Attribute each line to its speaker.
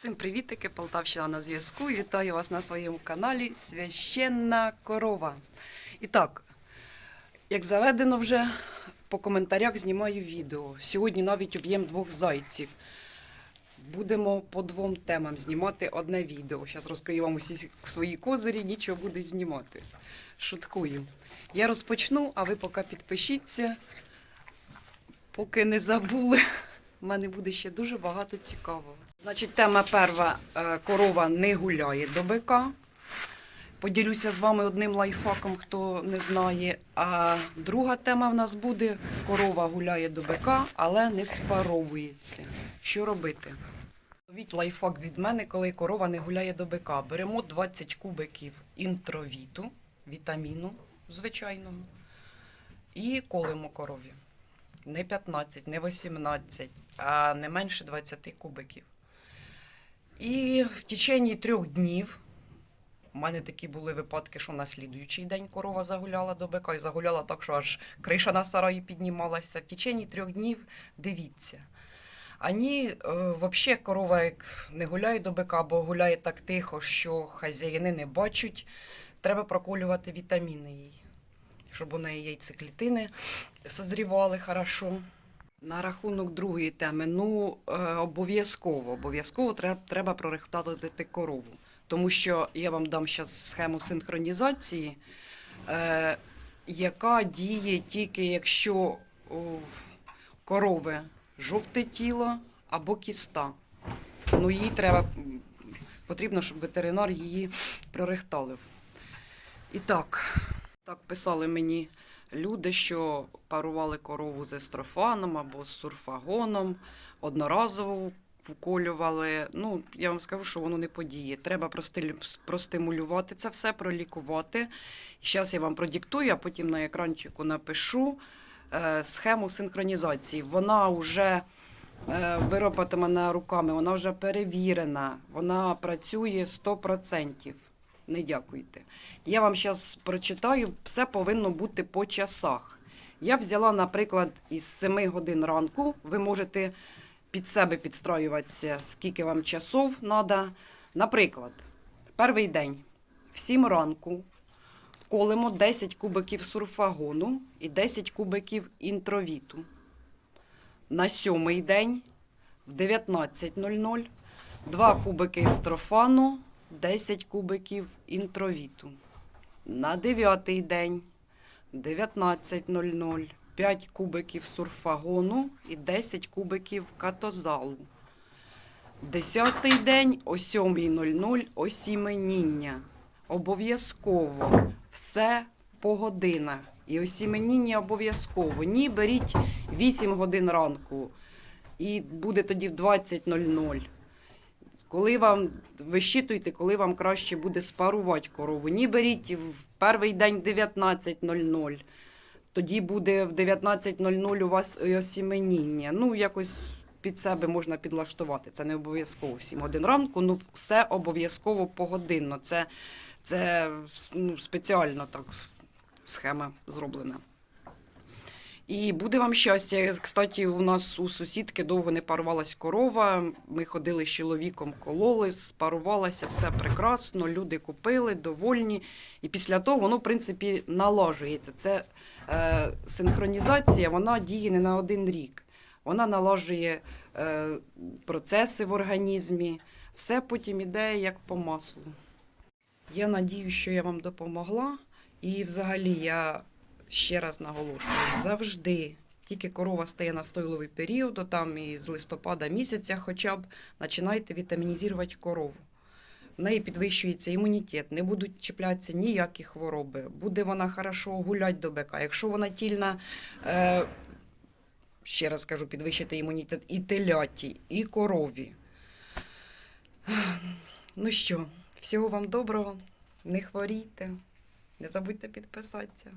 Speaker 1: Всім привітики, Полтавщина на зв'язку. Вітаю вас на своєму каналі Священна корова. І так, як заведено вже, по коментарях знімаю відео. Сьогодні навіть об'єм двох зайців. Будемо по двом темам знімати одне відео. Зараз розкрию вам усі свої козирі, нічого буде знімати. Шуткую. Я розпочну, а ви поки підпишіться, поки не забули. У мене буде ще дуже багато цікавого. Значить, тема перша е, корова не гуляє до бика. Поділюся з вами одним лайфхаком, хто не знає. А друга тема в нас буде: корова гуляє до бика, але не спаровується. Що робити? Ловіть лайфхак від мене, коли корова не гуляє до бика. Беремо 20 кубиків інтровіту, вітаміну звичайного, і колимо корові. Не 15, не 18, а не менше 20 кубиків. І в течение трьох днів у мене такі були випадки, що на слідуючий день корова загуляла до бика і загуляла так, що аж криша на сараї піднімалася. В течение трьох днів дивіться. Ані, взагалі, корова як не гуляє до бика, або гуляє так тихо, що хазяїни не бачать, треба проколювати вітаміни їй, щоб у неї яйцеклітини созрівали хорошо. На рахунок другої теми, ну е, обов'язково, обов'язково треба, треба прорихтати корову. Тому що я вам дам зараз схему синхронізації, е, яка діє тільки якщо у корови жовте тіло або кіста. Ну, їй треба, потрібно, щоб ветеринар її прорихталив. І так, так писали мені люди, що парували корову з естрофаном або з сурфагоном, одноразово вколювали. Ну, я вам скажу, що воно не подіє. Треба простимулювати це все, пролікувати. Зараз я вам продиктую, а потім на екранчику напишу е, схему синхронізації. Вона вже е, вироботана руками, вона вже перевірена, вона працює 100%. Не дякуйте. Я вам зараз прочитаю, все повинно бути по часах. Я взяла, наприклад, із 7 годин ранку. Ви можете під себе підстраюватися, скільки вам часов треба. Наприклад, перший день в 7 ранку колемо 10 кубиків сурфагону і 10 кубиків інтровіту. На сьомий день в 19.00 2 кубики естрофану, 10 кубиків інтровіту. На дев'ятий день 19.00 5 кубиків сурфагону і 10 кубиків катозалу. Десятий день о 7.00 осіменіння. Обов'язково все по годинах. І осіменіння обов'язково. Ні, беріть 8 годин ранку і буде тоді в 20.00. Коли вам вищитуйте, коли вам краще буде спарувати корову. Ні, беріть в перший день 19.00. Тоді буде в 19.00 у вас осіменіння. Ну, якось під себе можна підлаштувати. Це не обов'язково в 7 годин ранку, ну все обов'язково погодинно. Це, це ну, спеціально так схема зроблена. І буде вам щастя. Кстати, у нас у сусідки довго не парувалась корова. Ми ходили з чоловіком, кололи, спарувалася, все прекрасно. Люди купили, довольні. І після того воно, в принципі, налажується. Це е, синхронізація, вона діє не на один рік. Вона налажує е, процеси в організмі. Все потім іде як по маслу. Я надію, що я вам допомогла. І взагалі я ще раз наголошую, завжди, тільки корова стає на стойловий період, то там і з листопада місяця хоча б починайте вітамінізувати корову. В неї підвищується імунітет, не будуть чіплятися ніякі хвороби. Буде вона хорошо гуляти до бика. Якщо вона тільна, е, ще раз кажу, підвищити імунітет і теляті, і корові. Ну що, всього вам доброго, не хворійте, не забудьте підписатися.